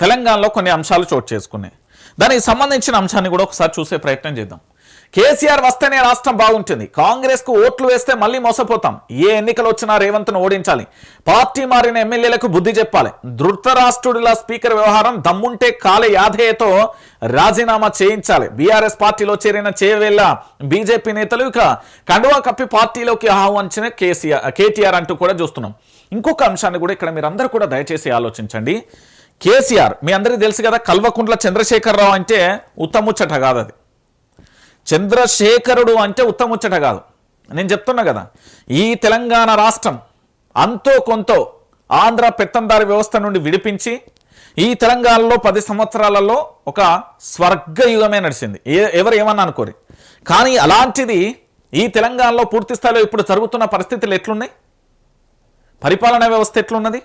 తెలంగాణలో కొన్ని అంశాలు చోటు చేసుకున్నాయి. దానికి సంబంధించిన అంశాన్ని కూడా ఒకసారి చూసే ప్రయత్నం చేద్దాం. కేసీఆర్ వస్తేనే రాష్ట్రం బాగుంటుంది. కాంగ్రెస్కు ఓట్లు వేస్తే మళ్ళీ మోసపోతాం. ఏ ఎన్నికలు వచ్చినా రేవంత్ను ఓడించాలి. పార్టీ మారిన ఎమ్మెల్యేలకు బుద్ధి చెప్పాలి. ధృతరాష్ట్రుడిలా స్పీకర్ వ్యవహారం దమ్ముంటే కాల యాదయ్యతో రాజీనామా చేయించాలి. బీఆర్ఎస్ పార్టీలో చేరిన చేవేళ్ళ బీజేపీ నేతలు ఇక కండువా కప్పి పార్టీలోకి ఆహ్వానించిన కేసీఆర్ కేటీఆర్ అంటూ కూడా చూస్తున్నాం. ఇంకొక అంశాన్ని కూడా ఇక్కడ మీరందరూ కూడా దయచేసి ఆలోచించండి. కేసీఆర్ మీ అందరికీ తెలుసు కదా కల్వకుంట్ల చంద్రశేఖరరావు అంటే ఉత్తముచ్చట కాదు అది. చంద్రశేఖరుడు అంటే ఉత్తముచ్చట కాదు. నేను చెప్తున్నా కదా ఈ తెలంగాణ రాష్ట్రం అంతో కొంతో ఆంధ్ర పెత్తందారి వ్యవస్థ నుండి విడిపించి ఈ తెలంగాణలో పది సంవత్సరాలలో ఒక స్వర్గయుగమే నడిచింది. ఏ ఎవరు ఏమన్నా అనుకోరి. కానీ అలాంటిది ఈ తెలంగాణలో పూర్తి స్థాయిలో ఇప్పుడు జరుగుతున్న పరిస్థితులు ఎట్లున్నాయి? పరిపాలనా వ్యవస్థ ఎట్లున్నది?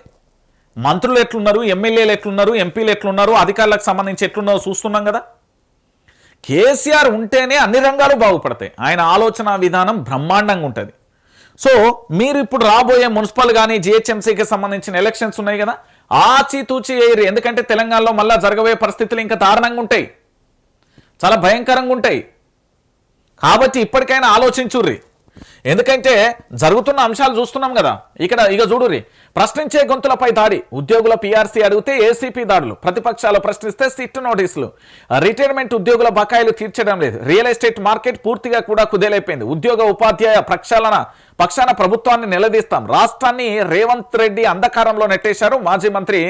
మంత్రులు ఎట్లున్నారు ఎమ్మెల్యేలు ఎట్లున్నారు ఎంపీలు ఎట్లున్నారు అధికారులకు సంబంధించి ఎట్లున్నారో చూస్తున్నాం కదా? కేసీఆర్ ఉంటేనే అన్ని రంగాలు బాగుపడతాయి. ఆయన ఆలోచన విధానం బ్రహ్మాండంగా ఉంటుంది. సో మీరు ఇప్పుడు రాబోయే మున్సిపల్ కానీ జిహెచ్ఎంసీకి సంబంధించిన ఎలక్షన్స్ ఉన్నాయి కదా? ఆచితూచి వేయరు ఎందుకంటే తెలంగాణలో మళ్ళా జరగబోయే పరిస్థితులు ఇంకా దారుణంగా ఉంటాయి. చాలా భయంకరంగా ఉంటాయి. కాబట్టి ఇప్పటికైనా ఆలోచించుర్రి. ఎందుకంటే జరుగుతున్న అంశాలు చూస్తున్నాం కదా. ఇక్కడ ఇక చూడురి ప్రశ్నించే గొంతులపై దాడి. ఉద్యోగుల పీఆర్సీ అడిగితే ఏసీపీ దాడులు. ప్రతిపక్షాలు ప్రశ్నిస్తే సిట్ నోటీసులు. రిటైర్మెంట్ ఉద్యోగుల బకాయిలు తీర్చడం లేదు. రియల్ ఎస్టేట్ మార్కెట్ పూర్తిగా కూడా కుదేలైపోయింది. ఉద్యోగ ఉపాధ్యాయ ప్రక్షాళన పక్షాన ప్రభుత్వాన్ని నిలదీస్తాం. రాష్ట్రాన్ని రేవంత్ రెడ్డి అంధకారంలో నెట్టేశారు. మాజీ మంత్రి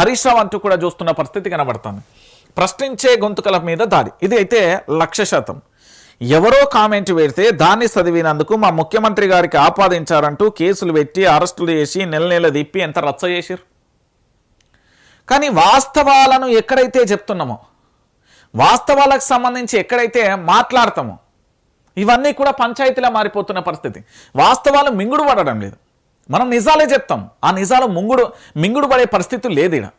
హరీష్ రావు అంటూ కూడా చూస్తున్న పరిస్థితి కనబడుతుంది. ప్రశ్నించే గొంతుకల మీద దాడి. ఇది అయితే లక్ష శాతం. ఎవరో కామెంట్ పెడితే దాన్ని చదివినందుకు మా ముఖ్యమంత్రి గారికి ఆపాదించారంటూ కేసులు పెట్టి అరెస్టులు చేసి నెల నెల తిప్పి ఎంత రచ్చ చేసిరు కానీ వాస్తవాలను ఎక్కడైతే చెప్తున్నామో వాస్తవాలకు సంబంధించి ఎక్కడైతే మాట్లాడతామో ఇవన్నీ కూడా పంచాయతీలా మారిపోతున్న పరిస్థితి. వాస్తవాలు మింగుడు పడడం లేదు. మనం నిజాలే చెప్తాం. ఆ నిజాలు ముంగుడు మింగుడు పడే పరిస్థితి లేదు ఇక్కడ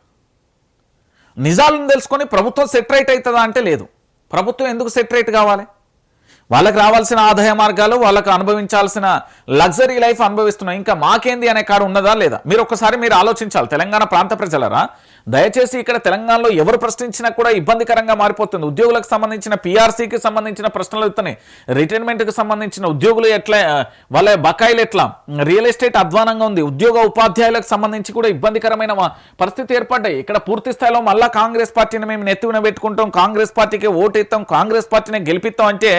నిజాలను తెలుసుకొని ప్రభుత్వం సెటరేట్ అవుతుందా అంటే లేదు. ప్రభుత్వం ఎందుకు సెటరేట్ కావాలి? వాళ్ళకి రావాల్సిన ఆదాయ మార్గాలు వాళ్ళకు అనుభవించాల్సిన లగ్జరీ లైఫ్ అనుభవిస్తున్నాం ఇంకా మాకేంది అనే కాడ ఉన్నదా లేదా? మీరు ఒక్కసారి మీరు ఆలోచించాలి. తెలంగాణ ప్రాంత ప్రజలరా దయచేసి ఇక్కడ తెలంగాణలో ఎవరు ప్రశ్నించినా కూడా ఇబ్బందికరంగా మారిపోతుంది. ఉద్యోగులకు సంబంధించిన పీఆర్సీకి సంబంధించిన ప్రశ్నలు వస్తున్నాయి రిటైర్మెంట్కి సంబంధించిన ఉద్యోగులు ఎట్లా వాళ్ళ బకాయిలు ఎట్లా? రియల్ ఎస్టేట్ అధ్వానంగా ఉంది. ఉద్యోగ ఉపాధ్యాయులకు సంబంధించి కూడా ఇబ్బందికరమైన పరిస్థితి ఏర్పడ్డాయి. ఇక్కడ పూర్తి స్థాయిలో మళ్ళా కాంగ్రెస్ పార్టీని మేము నెత్తిన పెట్టుకుంటాం. కాంగ్రెస్ పార్టీకి ఓటు ఇస్తాం కాంగ్రెస్ పార్టీని గెలిపిస్తాం అంటే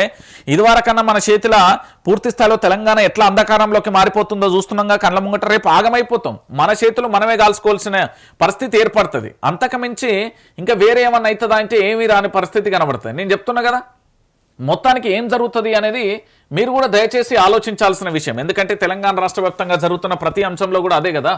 ఇదివరకన్నా మన చేతిలో పూర్తి స్థాయిలో తెలంగాణ ఎట్లా అంధకారంలోకి మారిపోతుందో చూస్తున్నాగా కళ్ళ ముంగట రేపు ఆగమైపోతాం. మన చేతులు మనమే కాల్చుకోవాల్సిన పరిస్థితి ఏర్పడుతుంది. అంతకుమించి ఇంకా వేరే ఏమన్నా అవుతుందా అంటే ఏమీ రాని పరిస్థితి కనబడుతుంది. నేను చెప్తున్నా కదా మొత్తానికి ఏం జరుగుతుంది అనేది మీరు కూడా దయచేసి ఆలోచించాల్సిన విషయం. ఎందుకంటే తెలంగాణ రాష్ట్ర జరుగుతున్న ప్రతి అంశంలో కూడా అదే కదా.